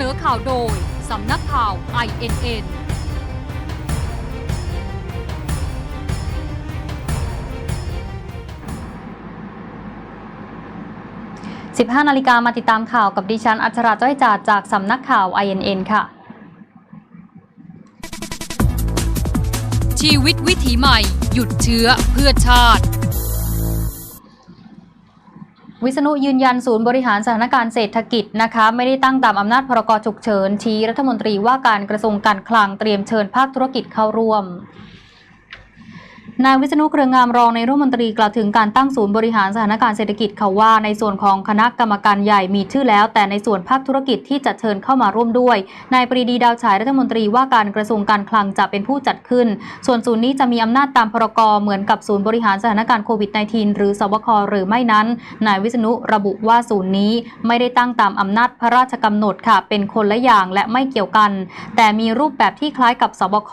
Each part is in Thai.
นอข่าวโดย สำนักข่าว INN 15 นาฬิกามาติดตามข่าวกับดิฉัน อัชราจ้อยจาดจากสำนักข่าว INN ค่ะ ชีวิตวิถีใหม่ หยุดเชื้อเพื่อชาติ วิษณุยืนยันศูนย์บริหารสถานการณ์เศรษฐกิจนะคะ ไม่ได้ตั้งตามอำนาจพรกฉุกเฉินชี้รัฐมนตรีว่าการกระทรวงการคลังเตรียมเชิญภาคธุรกิจเข้าร่วม นายวิษณุเครืองามรองในายรัฐมนตรีกล่าวถึงการตั้งศูนย์บริหารสถานการณ์เศรษฐกิจเขาว่าในส่วนของคณะกรรมการใหญ่มีชื่อแล้ว แต่ในส่วนภาคธุรกิจที่จะเชิญเข้ามาร่วมด้วยนายปรีดีดาวฉายรัฐมนตรีว่าการกระทรวงการคลังจะเป็นผู้จัดขึ้น ส่วนศูนย์นี้จะมีอำนาจตามพรกเหมือนกับศูนย์บริหารสถานการณ์โควิด -19 หรือสบคหรือไม่นั้นนายวิษณุระบุว่าศูนย์นี้ไม่ได้ตั้งตามอำนาจพระราชกำหนดค่ะ เป็นคนละอย่างและไม่เกี่ยวกัน แต่มีรูปแบบที่คล้ายกับสบค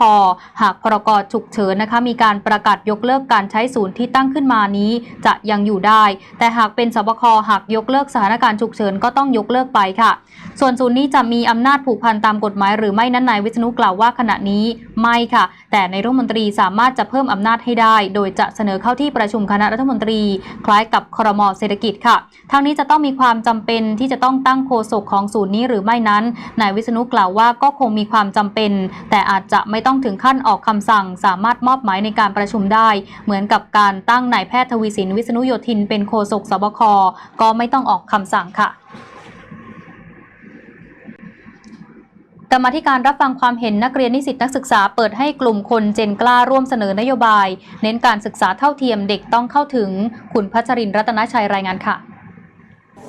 หากพรกฉุกเฉินนะคะมีการประกาศยกเลิกการใช้ศูนย์ที่ตั้งขึ้นมานี้จะยังอยู่ได้ แต่หากเป็นสบคหากยกเลิกสถานการณ์ฉุกเฉินก็ต้องยกเลิกไปค่ะส่วนศูนย์นี้จะมีอำนาจผูกพันตามกฎหมายหรือไม่นั้นนายวิษณุกล่าวว่าขณะนี้ไม่ค่ะ แต่ในรัฐมนตรีสามารถจะเพิ่มอำนาจให้ได้ โดยจะเสนอเข้าที่ประชุมคณะรัฐมนตรี คล้ายกับครมเศรษฐกิจค่ะทั้งนี้จะต้องมีความจำเป็นที่จะต้องตั้งโฆษกของศูนย์นี้หรือไม่นั้นนายวิษณุกล่าวว่าก็คงมีความจำเป็น แต่อาจจะไม่ต้องถึงขั้นออกคำสั่ง สามารถมอบหมายในการประชุมได้ เหมือนกับการตั้งนายแพทย์ทวีสินวิษณุโยธินเป็นโฆษกสบคก็ไม่ต้องออกคำสั่งค่ะ ก รรมาธิการรับฟังความเห็นนักเรียนนิสิตนักศึกษาเปิดให้กลุ่มคนเจนกล้าร่วมเสนอนโยบาย เน้นการศึกษาเท่าเทียมเด็กต้องเข้าถึง คุณพัชรินร์รัตนชัยรายงานค่ะ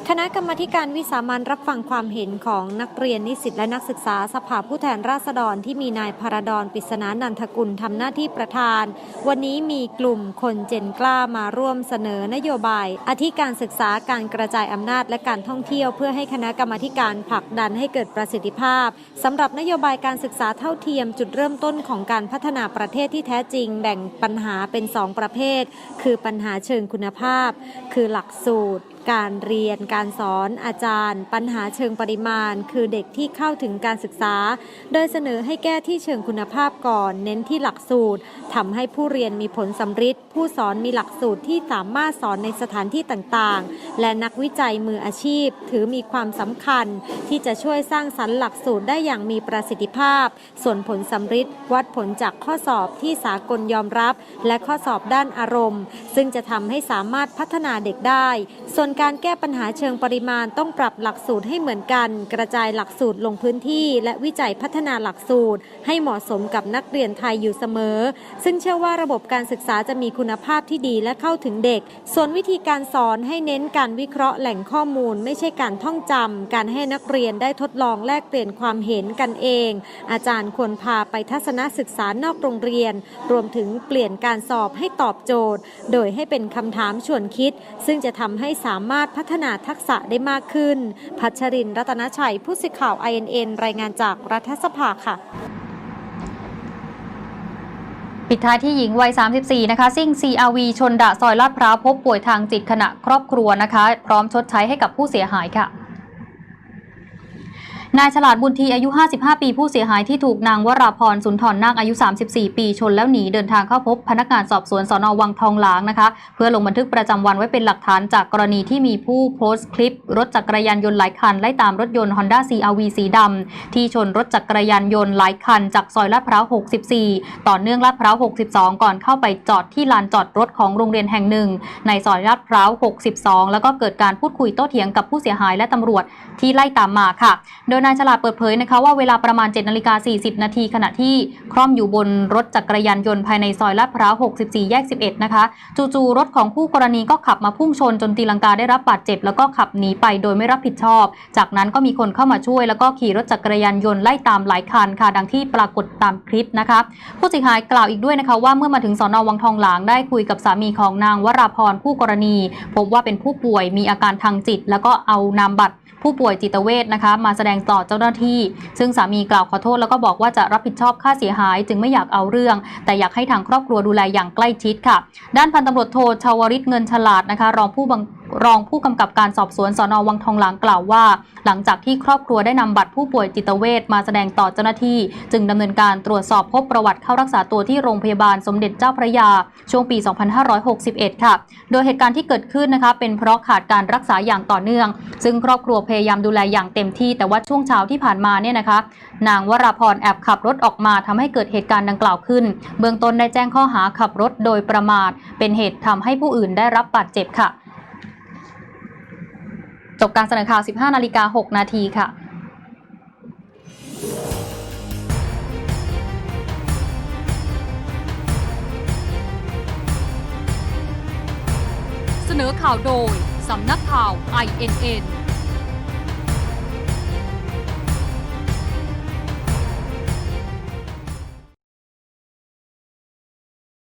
คณะกรรมการวิสามันรับฟังความเห็นของนักเรียนนิสิตและนักศึกษาสภาผู้แทนราษฎรที่มีนายพระดอนปิศนานันทกุลทำหน้าที่ประธาน วันนี้มีกลุ่มคนเจนกล้ามาร่วมเสนอนโยบายอธิการศึกษาการกระจายอำนาจและการท่องเที่ยว เพื่อให้คณะกรรมการผลักดันให้เกิดประสิทธิภาพสำหรับนโยบายการศึกษาเท่าเทียมจุดเริ่มต้นของการพัฒนาประเทศที่แท้จริง แบ่งปัญหาเป็น 2 ประเภท คือปัญหาเชิงคุณภาพ คือหลักสูตร การเรียยนการสอนอาจารย์ ปัญหาเชิงปริมาณ คือเด็กที่เข้าถึงการศึกษา โดยเสนอให้แก้ที่เชิงคุณภาพก่อน เน้นที่หลักสูตรทำให้ผู้เรียนมีผลสำฤทธิ์ผู้สอนมีหลักสูตรที่สามารถสอนในสถานที่ต่างๆ และนักวิจัยมืออาชีพ ถือมีความสำคัญ ที่จะช่วยสร้างสรรค์หลักสูตรได้อย่างมีประสิทธิภาพ ส่วนผลสำฤทธิ์วัดผลจากข้อสอบที่สากลยอมรับ และข้อสอบด้านอารมณ์ ซึ่งจะทำให้สามารถพัฒนาเด็กได้ ส่วนการแก้ปัญหาเชิงปริมาณต้องปรับหลักสูตรให้เหมือนกัน กระจายหลักสูตรลงพื้นที่และวิจัยพัฒนาหลักสูตร ให้เหมาะสมกับนักเรียนไทยอยู่เสมอ ซึ่งเชื่อว่าระบบการศึกษาจะมีคุณภาพที่ดีและเข้าถึงเด็ก ส่วนวิธีการสอนให้เน้นการวิเคราะห์แหล่งข้อมูล ไม่ใช่การท่องจำการให้นักเรียนได้ทดลองแลกเปลี่ยนความเห็นกันเอง อาจารย์ควรพาไปทัศนศึกษานอกโรงเรียน รวมถึงเปลี่ยนการสอบให้ตอบโจทย์ โดยให้เป็นคำถามชวนคิด ซึ่งจะทำให้สามารถพัฒนาทักษะได้มากขึ้น พัชรินร์รัตนชัย ผู้สื่อข่าว INN รายงานจากรัฐสภาค่ะปิดท้ายที่หญิงวัย 34 นะคะ ซิ่ง CRV ชนดะซอยลาดพร้าวพบป่วยทางจิตขณะครอบครัวนะคะ พร้อมชดใช้ให้กับผู้เสียหายค่ะ นายฉลาดบุญทีอายุ 55 ปีผู้เสียหายที่ถูกนางวราพรสุนทรนาคอายุ 34 ปีชนแล้วหนีเดินทางเข้าพบพนักงานสอบสวนสอนอวังทองหลางนะคะ เพื่อลงบันทึกประจำวันไว้เป็นหลักฐานจากกรณีที่มีผู้โพสต์คลิป รถจักรยานยนต์หลายคันไล่ตามรถยนต์ Honda CRV สีดำที่ชนรถจักรยานยนต์หลายคัน จากซอยลาดพร้าว 64 ต่อเนื่องลาดพร้าว 62 ก่อนเข้าไปจอดที่ลานจอดรถของโรงเรียนแห่งหนึ่ง ในซอยลาดพร้าว 62 แล้วก็เกิดการพูดคุยโต้เถียงกับผู้เสียหายและตำรวจที่ไล่ตามมาค่ะ โดยนายฉลาดเปิดเผยนะคะว่าเวลาประมาณ7นาฬิกา40 นาทีขณะที่คร่อมอยู่บนรถจักรยานยนต์ภายในซอยลาดพร้าว 64 แยก 11 นะคะ จู่ๆรถของคู่กรณีก็ขับมาพุ่งชนจนตีลังกาได้รับบาดเจ็บ แล้วก็ขับหนีไปโดยไม่รับผิดชอบ จากนั้นก็มีคนเข้ามาช่วย แล้วก็ขี่รถจักรยานยนต์ไล่ตามหลายคันค่ะดังที่ปรากฏตามคลิปนะคะผู้เสียหายกล่าวอีกด้วยนะคะว่าเมื่อมาถึงสอนอวังทองหลางได้คุยกับสามีของนางวราพรคู่กรณี พบว่าเป็นผู้ป่วยมีอาการทางจิต แล้วก็เอานามบัตรผู้ป่วยจิตเวชนะคะ มาแสดงต่อเจ้าหน้าที่ ซึ่งสามีกล่าวขอโทษแล้วก็บอกว่าจะรับผิดชอบค่าเสียหาย จึงไม่อยากเอาเรื่อง แต่อยากให้ทางครอบครัวดูแลอย่างใกล้ชิดค่ะ ด้านพันตำรวจโทชาวริศเงินฉลาดนะคะ รองผู้บัง รองผู้กำกับการสอบสวนสอนอวังทองหลางกล่าวว่า หลังจากที่ครอบครัวได้นำบัตรผู้ป่วยจิตเวชมาแสดงต่อเจ้าหน้าที่ จึงดำเนินการตรวจสอบพบประวัติเข้ารักษาตัวที่โรงพยาบาลสมเด็จเจ้าพระยา ช่วงปี 2561 ค่ะ โดยเหตุการณ์ที่เกิดขึ้นนะคะเป็นเพราะขาดการรักษาอย่างต่อเนื่อง ซึ่งครอบครัวพยายามดูแลอย่างเต็มที่แต่ว่าช่วงเช้าที่ผ่านมาเนี่ยนะคะ นางวราพรแอบขับรถออกมาทำให้เกิดเหตุการณ์ดังกล่าวขึ้น เบื้องต้นได้แจ้งข้อหาขับรถโดยประมาท เป็นเหตุทำให้ผู้อื่นได้รับบาดเจ็บค่ะ จบการเสนอข่าว 15 นาฬิกา 6 นาทีค่ะเสนอข่าวโดย สำนักข่าว INN